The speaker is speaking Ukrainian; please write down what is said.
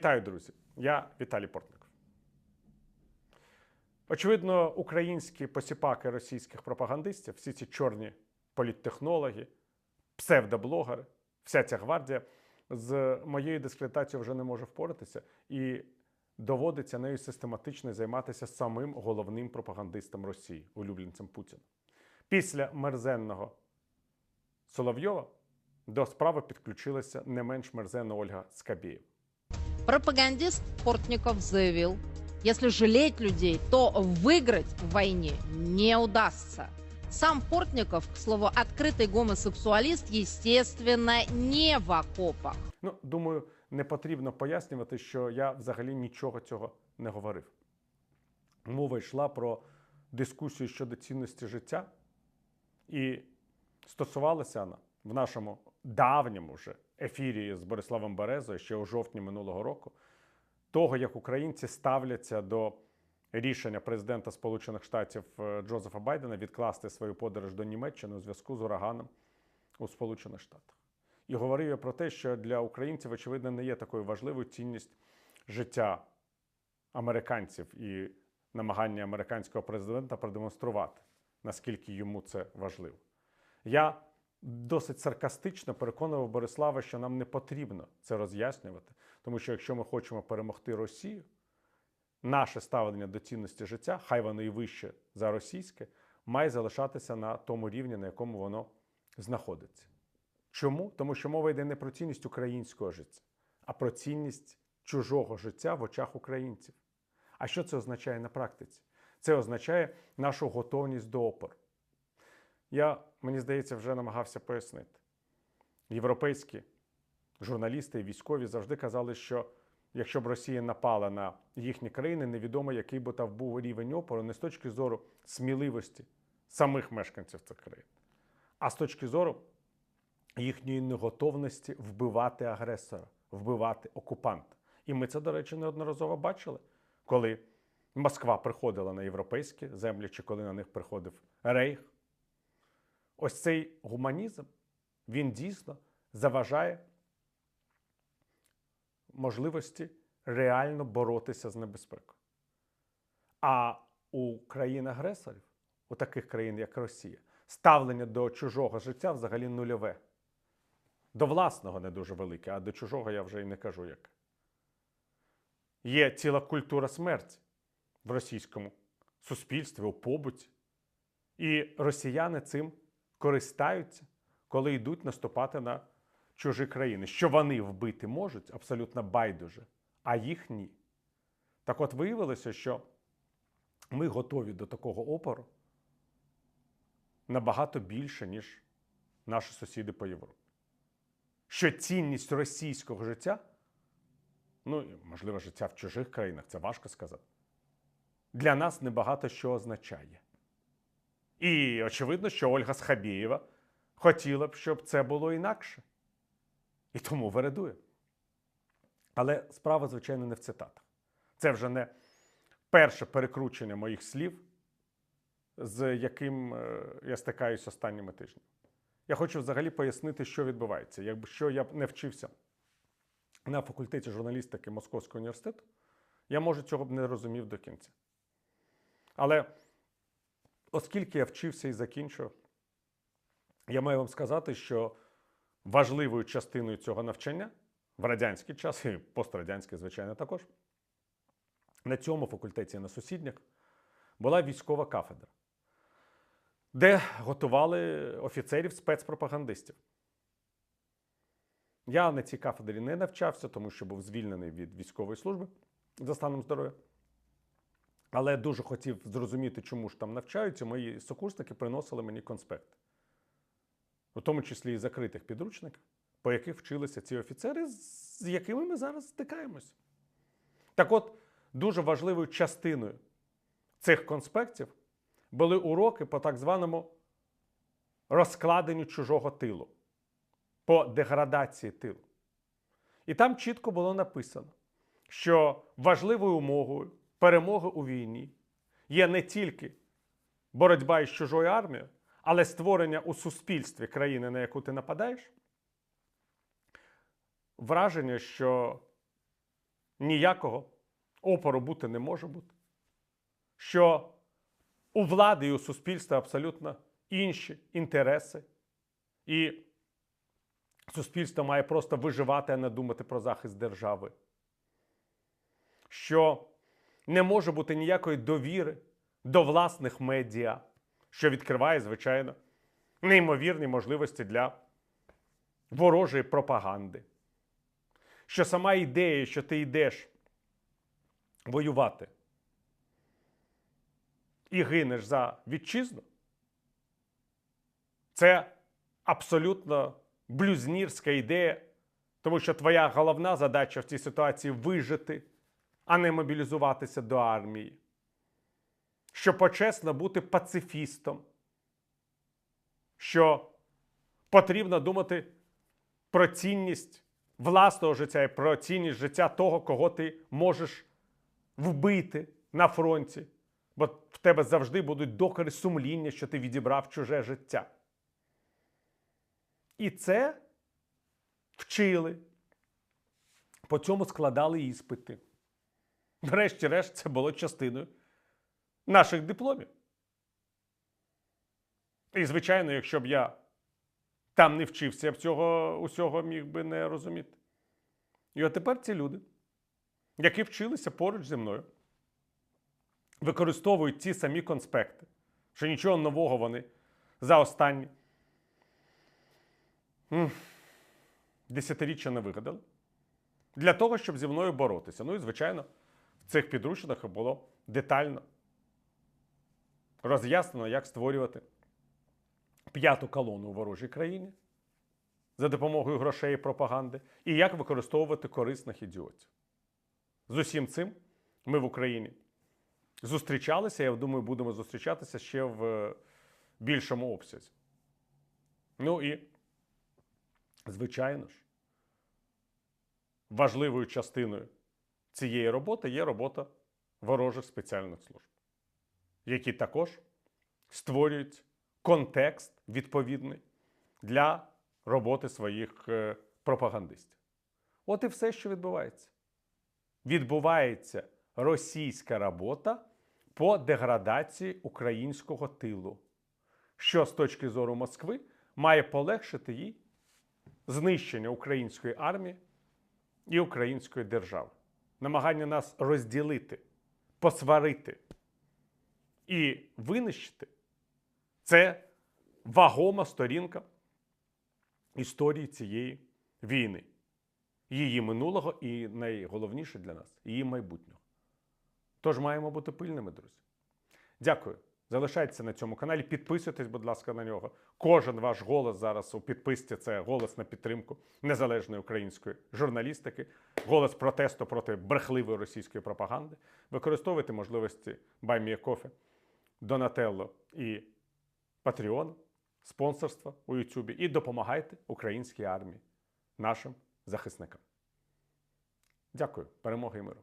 Вітаю, друзі! Я Віталій Портников. Очевидно, українські посіпаки російських пропагандистів, всі ці чорні політтехнологи, псевдоблогери, вся ця гвардія з моєю дискредитацією вже не може впоратися і доводиться нею систематично займатися самим головним пропагандистом Росії, улюбленцем Путіна. Після мерзенного Соловйова до справи підключилася не менш мерзенна Ольга Скабєєва. Пропагандист Портников заявил, если жалеть людей, то выиграть в войне не удастся. Сам Портников, к слову, открытый гомосексуалист, естественно, не в окопах. Ну, думаю, не потрібно пояснювати, що я взагалі нічого цього не говорив. Мова йшла про дискусію щодо цінності життя, і стосувалася вона в нашому давньому вже ефірі з Бориславом Березою ще у жовтні минулого року, того, як українці ставляться до рішення президента Сполучених Штатів е, Джозефа Байдена відкласти свою подорож до Німеччини у зв'язку з ураганом у Сполучених Штатах. І говорив я про те, що для українців, очевидно, не є такою важливою цінність життя американців і намагання американського президента продемонструвати, наскільки йому це важливо. Я досить саркастично переконував Борислава, що нам не потрібно це роз'яснювати, тому що якщо ми хочемо перемогти Росію, наше ставлення до цінності життя, хай воно і вище за російське, має залишатися на тому рівні, на якому воно знаходиться. Чому? Тому що мова йде не про цінність українського життя, а про цінність чужого життя в очах українців. А що це означає на практиці? Це означає нашу готовність до опору. Я, мені здається, вже намагався пояснити. Європейські журналісти і військові завжди казали, що якщо б Росія напала на їхні країни, невідомо, який би там був рівень опору не з точки зору сміливості самих мешканців цих країн, а з точки зору їхньої неготовності вбивати агресора, вбивати окупанта. І ми це, до речі, неодноразово бачили, коли Москва приходила на європейські землі, чи коли на них приходив Рейх. Ось цей гуманізм, він дійсно заважає можливості реально боротися з небезпекою. А у країн-агресорів, у таких країн, як Росія, ставлення до чужого життя взагалі нульове. До власного не дуже велике, а до чужого я вже й не кажу як. Є ціла культура смерті в російському суспільстві, у побуті. І росіяни цим користаються, коли йдуть наступати на чужі країни. Що вони вбити можуть, абсолютно байдуже, а їх ні. Так от виявилося, що ми готові до такого опору набагато більше, ніж наші сусіди по Європі. Що цінність російського життя, ну, можливо, життя в чужих країнах, це важко сказати, для нас небагато що означає. І очевидно, що Ольга Схабєєва хотіла б, щоб це було інакше. І тому вередує. Але справа, звичайно, не в цитатах. Це вже не перше перекручення моїх слів, з яким е, я стикаюсь останніми тижнями. Я хочу взагалі пояснити, що відбувається. Якщо я б не вчився на факультеті журналістики Московського університету, я, може, цього б не розумів до кінця. Але оскільки я вчився і закінчив, я маю вам сказати, що важливою частиною цього навчання в радянський час, і пострадянський, звичайно, також, на цьому факультеті, на сусідніх, була військова кафедра, де готували офіцерів спецпропагандистів. Я на цій кафедрі не навчався, тому що був звільнений від військової служби за станом здоров'я. Але дуже хотів зрозуміти, чому ж там навчаються. Мої сокурсники приносили мені конспекти, у тому числі і закритих підручників, по яких вчилися ці офіцери, з якими ми зараз стикаємось. Так от, дуже важливою частиною цих конспектів були уроки по так званому розкладенню чужого тилу, по деградації тилу. І там чітко було написано, що важливою умовою перемоги у війні є не тільки боротьба із чужою армією, але створення у суспільстві країни, на яку ти нападаєш, враження, що ніякого опору бути не може бути. Що у влади і у суспільства абсолютно інші інтереси, і суспільство має просто виживати, а не думати про захист держави. Що не може бути ніякої довіри до власних медіа, що відкриває, звичайно, неймовірні можливості для ворожої пропаганди. Що сама ідея, що ти йдеш воювати і гинеш за вітчизну, це абсолютно блюзнірська ідея, тому що твоя головна задача в цій ситуації вижити, а не мобілізуватися до армії. Що почесно бути пацифістом, що потрібно думати про цінність власного життя і про цінність життя того, кого ти можеш вбити на фронті, бо в тебе завжди будуть докори сумління, що ти відібрав чуже життя. І це вчили. По цьому складали іспити. Врешті-решт, це було частиною наших дипломів. І, звичайно, якщо б я там не вчився, я б цього усього міг би не розуміти. І от тепер ці люди, які вчилися поруч зі мною, використовують ті самі конспекти, що нічого нового вони за останні десятиріччя не вигадали, для того, щоб зі мною боротися. Ну і, звичайно, цих підручниках було детально роз'яснено, як створювати п'яту колону у ворожій країні за допомогою грошей і пропаганди, і як використовувати корисних ідіотів. З усім цим ми в Україні зустрічалися, я думаю, будемо зустрічатися ще в е, більшому обсязі. Ну і, звичайно ж, важливою частиною цієї роботи є робота ворожих спеціальних служб, які також створюють контекст відповідний для роботи своїх е, пропагандистів. От і все, що відбувається. Відбувається російська робота по деградації українського тилу, що з точки зору Москви має полегшити їй знищення української армії і української держави, намагання нас розділити, посварити і винищити це вагома сторінка історії цієї війни, її минулого і найголовніше для нас її майбутнього. Тож маємо бути пильними, друзі. Дякую. Залишайтеся на цьому каналі, підписуйтесь, будь ласка, на нього. Кожен ваш голос зараз у підписці це голос на підтримку незалежної української журналістики, голос протесту проти брехливої російської пропаганди. Використовуйте можливості Баймієкофе, Донателло і Patreon, спонсорства у Ютубі і допомагайте українській армії, нашим захисникам. Дякую, перемоги і миру!